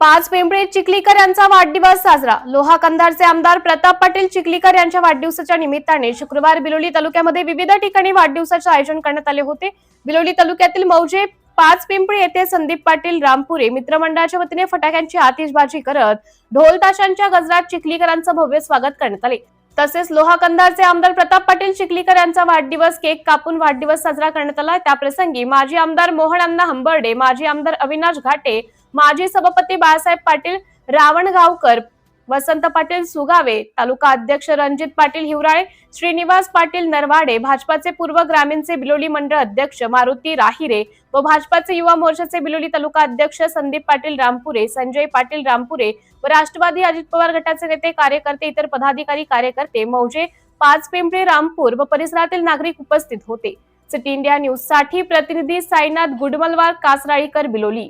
पाच पिंपरी चिखलीकर यांचा वाढदिवस साजरा. लोहा कंधारचे आमदार प्रताप पाटील चिखलीकर यांच्या वाढदिवसाच्या निमित्ताने शुक्रवार बिलोली तालुक्यामध्ये विविध ठिकाणी वाढदिवसाचे आयोजन करण्यात आले होते. बिलोली तालुक्यातील मौजे पाच पिंपरी येथे संदीप पाटील रामपुरे मित्रमंडळाच्या वतीने फटाक्यांची आतिषबाजी करत ढोल ताशांच्या गजरात चिखलीकरांचं भव्य स्वागत करण्यात आले. तसेच लोहाकंधारचे आमदार प्रताप पाटील चिखलीकर यांचा वाढदिवस केक कापून वाढदिवस साजरा करण्यात आला. त्याप्रसंगी माजी आमदार मोहन अण्णा हंबर्डे माजी आमदार अविनाश घाटे माजी सभापती बाळासाहेब पाटील रावणगावकर वसंत पाटील सुगावे तालुका अध्यक्ष रणजित पाटील हिवराळे श्रीनिवास पाटील नरवाडे भाजपाचे पूर्व ग्रामीणचे बिलोली मंडळ अध्यक्ष मारुती राहिरे व भाजपाचे युवा मोर्चाचे बिलोली तालुका अध्यक्ष संदीप पाटील रामपुरे संजय पाटील रामपुरे व राष्ट्रवादी अजित पवार गटाचे नेते कार्यकर्ते इतर पदाधिकारी कार्यकर्ते मौजे पाच पिंपरी रामपूर व परिसरातील नागरिक उपस्थित होते. सिटी इंडिया न्यूजसाठी प्रतिनिधी साईनाथ गुडमलवार कासराळीकर बिलोली.